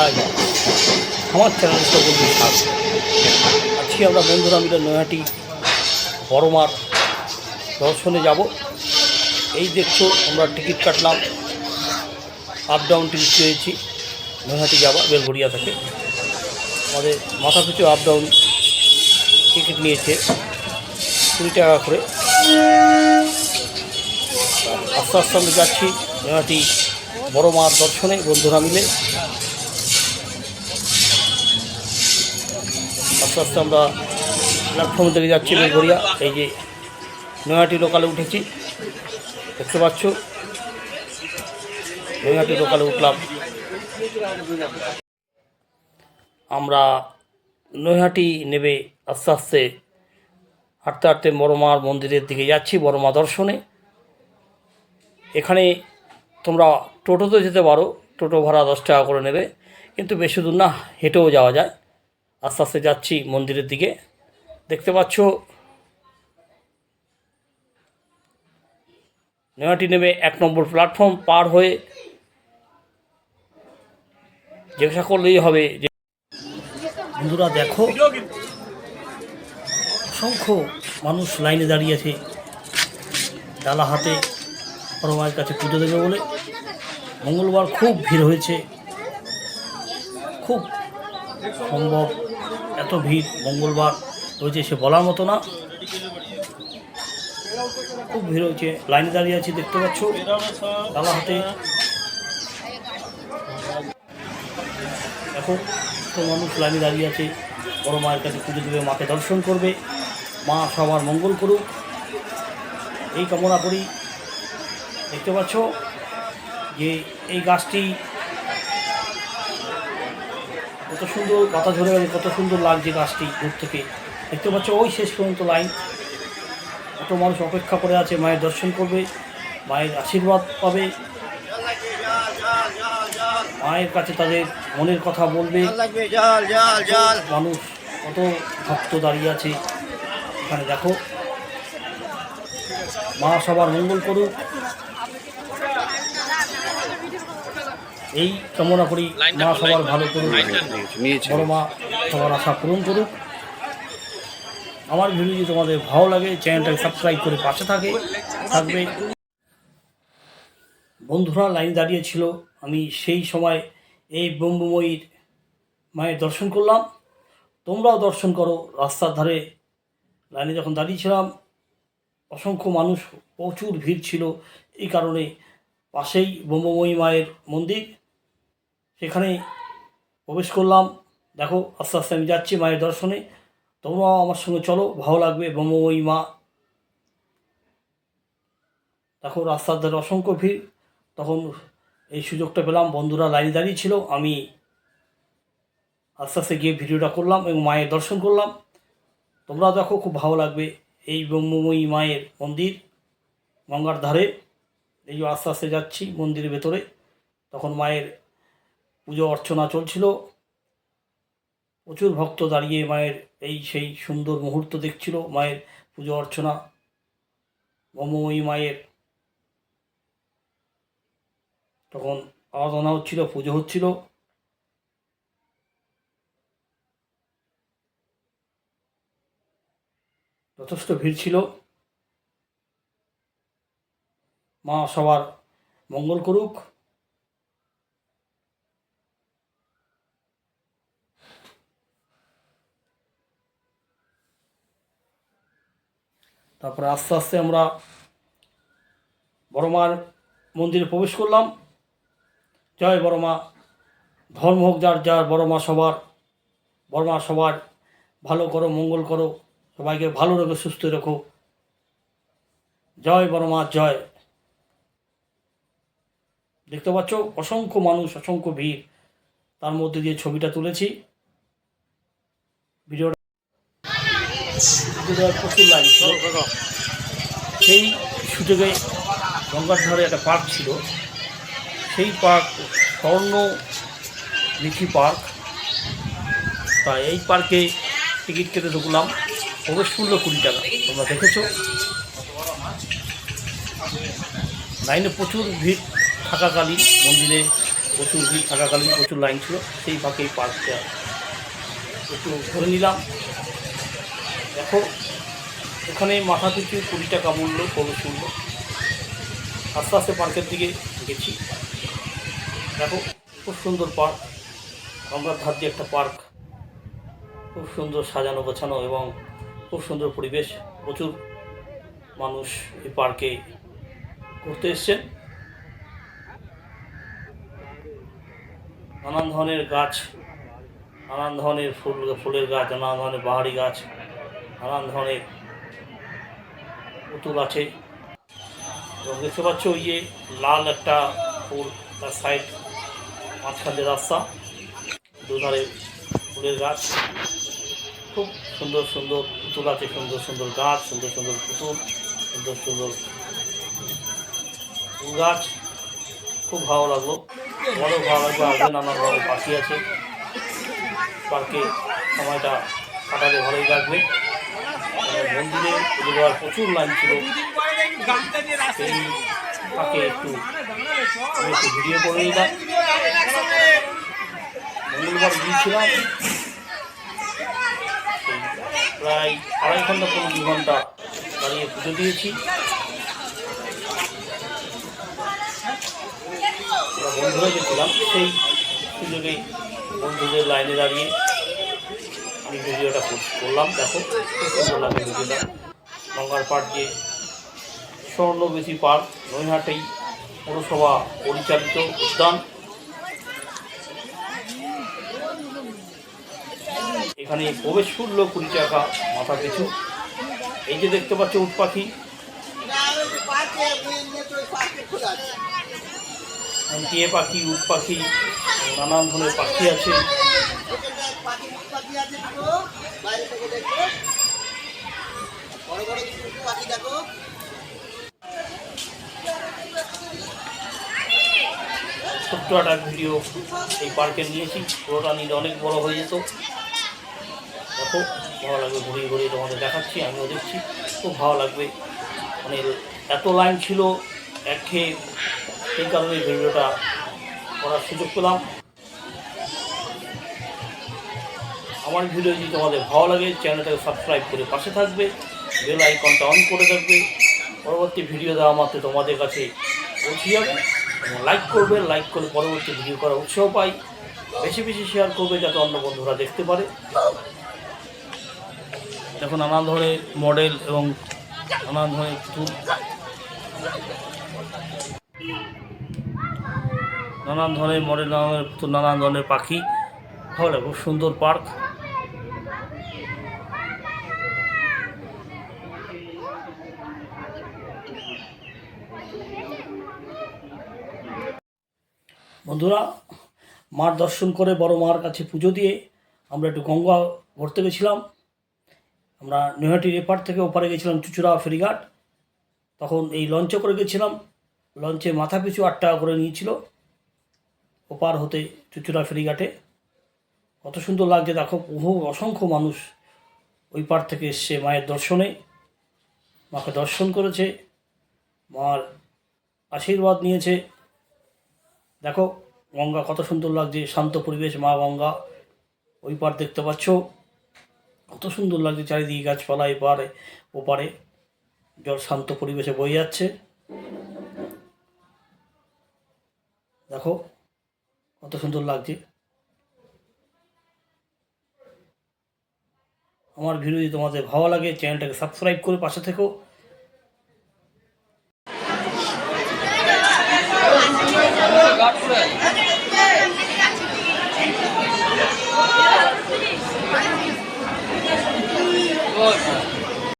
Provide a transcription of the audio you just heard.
কোথায় আমার চ্যানেল সকলকে স্বাগত আজকে আমরা বন্ধুরা মিলে নয়াটি বড়মার দর্শনে যাব। এই দেখছ, আমরা টিকিট কাটলাম। আপ ডাউন টিকিট পেয়েছি। নৈহাটি যাওয়া বেলঘড়িয়া থেকে। আমাদের মাথা পিছু আপ ডাউন টিকিট নিয়েছে। কুড়ি টাকা করে। আস্তে আস্তে আমরা যাচ্ছি নৈহাটি বড় মার দর্শনে, বন্ধুরা মিলে। আস্তে আস্তে আমরা প্ল্যাটফর্ম থেকে যাচ্ছি বেলঘড়িয়া। এই যে নৈহাটি লোকালে উঠেছি। দেখতে পাচ্ছ? নৈহাটি লোকালে উঠলাম। আমরা নৈহাটি নেবে আস্তে আস্তে হাঁটতে হাঁটতে বড়মার মন্দিরের দিকে যাচ্ছি, বড়মা দর্শনে। এখানে তোমরা টোটোতে যেতে পারো। টোটো ভাড়া দশ টাকা করে নেবে। কিন্তু বেশি দূর না, হেঁটেও যাওয়া যায়। আস্তে আস্তে যাচ্ছি মন্দিরের দিকে। দেখতে পাচ্ছ? নেওয়াটি নেমে এক নম্বর প্ল্যাটফর্ম পার হয়ে জিজ্ঞাসা করলেই হবে যে বন্ধুরা, দেখো। অসংখ্য মানুষ লাইনে দাঁড়িয়ে আছে। ডালা হাতে বড় মায়ের কাছে পুজো দেবে বলে। মঙ্গলবার খুব ভিড় হয়েছে। খুব সম্ভব এত ভিড়, মঙ্গলবার রয়েছে সে বলার মতো না। খুব ভিড় হয়েছে, লাইনে দাঁড়িয়ে আছি, দেখতে পাচ্ছ। ডালা হাতে। এখন তো মানুষ লাইনে দাঁড়িয়ে আছে। বড় মায়ের কাছে পুজো দেবে, মাকে দর্শন করবে। মা সবার মঙ্গল করুক। এই কামনা করি। দেখতে পাচ্ছ যে এই গাছটি কত সুন্দর পাতা ঝরে গেছে কত সুন্দর লাগছে গাছটি দূর থেকে দেখতে পাচ্ছ ওই শেষ পর্যন্ত লাইন। কত মানুষ অপেক্ষা করে আছে মায়ের দর্শন করবে মায়ের আশীর্বাদ পাবে। মায়ের কাছে তাদের মনের কথা বলবে। মানুষ কত ভক্ত দাঁড়িয়ে আছে। এখানে দেখো। মা সবার মঙ্গল করুক। এই কামনা করি মা সবার ভালো করুক বড় মা সবার আশা পূরণ করুক। আমার ভিডিও যদি তোমাদের ভালো লাগে চ্যানেলটাকে সাবস্ক্রাইব করে পাশে থাকে থাকবে। বন্ধুরা লাইন দাঁড়িয়েছিল আমি সেই সময় এই ব্রহ্মময়ীর মায়ের দর্শন করলাম। তোমরাও দর্শন করো রাস্তার ধারে লাইনে যখন দাঁড়িয়েছিলাম অসংখ্য মানুষ প্রচুর ভিড় ছিল। এই কারণে পাশেই ব্রহ্মময়ী মায়ের মন্দির। সেখানে প্রবেশ করলাম। দেখো, আস্তে আস্তে আমি যাচ্ছি মায়ের দর্শনে। তোমরাও আমার সঙ্গে চলো, ভালো লাগবে, ব্রহ্মময়ী মা। দেখো, রাস্তার ধারে অসংখ্য ভিড়। তখন এই সুযোগটা পেলাম, বন্ধুরা লাইনে দাঁড়িয়ে ছিল, আমি আস্তে আস্তে গিয়ে ভিডিওটা করলাম এবং মায়ের দর্শন করলাম। তোমরা দেখো, খুব ভালো লাগবে এই ব্রহ্মময়ী মায়ের মন্দির, গঙ্গার ধারে। এই আস্তে আস্তে যাচ্ছি মন্দিরের ভেতরে। তখন মায়ের পুজো অর্চনা চলছিল। প্রচুর ভক্ত দাঁড়িয়ে মায়ের এই সেই সুন্দর মুহূর্ত দেখছিল, মায়ের পুজো অর্চনা। ব্রহ্মময়ী মায়ের তখন আরাধনা হচ্ছিল, পুজো হচ্ছিল। যথেষ্ট ভিড় ছিল। মা সবার মঙ্গল করুক। তারপরে আস্তে আস্তে আমরা বড় মার মন্দিরে প্রবেশ করলাম। জয় বড় মা ধর্ম হোক যার যার বড় মা সবার বড় মা সবার, ভালো করো, মঙ্গল করো, সবাইকে ভালো রেখো, সুস্থ রেখো। জয় বড় মা জয়। দেখতে পাচ্ছ, অসংখ্য মানুষ, অসংখ্য ভিড়। তার মধ্যে দিয়ে ছবিটা তুলেছি। ভিডিওটা ভিডিওটা প্রচুর লাইন ছিল। সেই সুযোগে গঙ্গার ধারে একটা পার্ক ছিল। সেই পার্ক স্বর্ণ লিচি পার্ক তা এই পার্কে টিকিট কেটে ঢুকলাম। প্রবেশ মূল্য কুড়ি টাকা তোমরা দেখেছ। লাইনে প্রচুর ভিড় থাকাকালীন মন্দিরে প্রচুর ভিড় থাকাকালীন প্রচুর লাইন ছিল। সেই ফাঁকে এই পার্কটা একটু ধরে নিলাম। দেখো এখানে মাথা পিছু কুড়ি টাকা মূল্য প্রবেশ মূল্য আস্তে আস্তে পার্কের দিকে গেছি। দেখো, খুব সুন্দর পার্ক। আমরা ধার দিয়ে একটা পার্ক। খুব সুন্দর সাজানো গোছানো এবং খুব সুন্দর পরিবেশ। প্রচুর মানুষ এই পার্কে ঘুরতে এসছেন। নানান ধরনের গাছ, নানান ধরনের ফুল, ফুলের গাছ, নানান ধরনের বাহারি গাছ, নানান ধরনের পুতুল আছে। এবং দেখতে পাচ্ছ ওই যে লাল একটা ফুল, তার সাইড মাঝখান দিয়ে রাস্তা, দুধারে ফুলের গাছ। খুব সুন্দর সুন্দর পুতুল আছে, সুন্দর সুন্দর গাছ, সুন্দর সুন্দর পুতুল, সুন্দর সুন্দর ফুল গাছ। খুব ভালো লাগল। বড় ভালো লাগল আগে নানা ধরনের পাখি আছে। পার্কে সময়টা কাটালে ভালোই লাগবে মন্দিরে পুজো প্রচুর লাইন ছিল। সেই ফাঁকে একটু আমি একটু ভিডিও করে নিলাম। মঙ্গলবার গিয়েছিলাম। প্রায় আড়াই ঘণ্টা পনেরো দু ঘণ্টা দাঁড়িয়ে পুজো দিয়েছি। আমরা বন্ধুরা গেছিলাম। সেই সুযোগে বন্ধুদের লাইনে দাঁড়িয়ে আমি ভিডিওটা করলাম, দেখো সুন্দর লাগে ভিডিওটা। গঙ্গার পাড় দিয়ে স্বর্ণবেশী পার্ক নৈহাটেই পৌরসভা পরিচালিত উদ্যান। এখানে প্রবেশ মূল্য কুড়ি টাকা, মাথা পিছু। এই যে দেখতে পাচ্ছ উট পাখি। টিয়ে পাখি, উট পাখি, নানান ধরনের পাখি আছে। ছোট্ট একটা ভিডিও এই পার্কে নিয়েছি। পুরোটা নিলে অনেক বড় হয়ে যেত। দেখো, ভালো লাগবে ঘুরিয়ে ঘুরিয়ে তোমাদের দেখাচ্ছি, আমিও দেখছি। খুব ভালো লাগবে। মানে এত লাইন ছিল, একঘেয়ে। সেই কারণে ভিডিওটা করার সুযোগ পেলাম। আমার ভিডিও যদি তোমাদের ভালো লাগে, চ্যানেলটাকে সাবস্ক্রাইব করে পাশে থাকবে বেল আইকনটা অন করে থাকবে। পরবর্তী ভিডিও দেওয়া মাত্র তোমাদের কাছে পৌঁছে যাবে। এবং লাইক করবে লাইক করে পরবর্তী ভিডিও করার উৎসাহ পাই। বেশি বেশি শেয়ার করবে যাতে অন্য বন্ধুরা দেখতে পারে। দেখো নানান ধরনের মডেল এবং নানান ধরনের পুতুল নানান ধরনের মডেল নানান ধরনের পাখি। ভালো খুব সুন্দর পার্ক বন্ধুরা, মার দর্শন করে বড় মার কাছে পুজো দিয়ে আমরা একটু গঙ্গা ঘুরতে গেছিলাম। আমরা নৈহাটির এপার থেকে ওপারে গেছিলাম চুচুড়া ফেরিঘাট। তখন এই লঞ্চে করে গেছিলাম। লঞ্চে মাথা পিছু আট টাকা করে নিয়েছিল ওপার হতে চুচুড়া ফেরিঘাটে। কত সুন্দর লাগছে, দেখো বহু অসংখ্য মানুষ ওই পার থেকে এসছে মায়ের দর্শনে। মাকে দর্শন করেছে, মার আশীর্বাদ নিয়েছে। দেখো, গঙ্গা কত সুন্দর লাগছে, শান্ত পরিবেশ, মা গঙ্গা। ওই পার দেখতে পাচ্ছ? কত সুন্দর লাগছে চারিদিকে গাছপালা এপারে ওপারে জল শান্ত পরিবেশে বয়ে যাচ্ছে। দেখো, কত সুন্দর লাগছে। আমার ভিডিও যদি তোমাদের ভালো লাগে, চ্যানেলটাকে সাবস্ক্রাইব করে পাশে থেকো।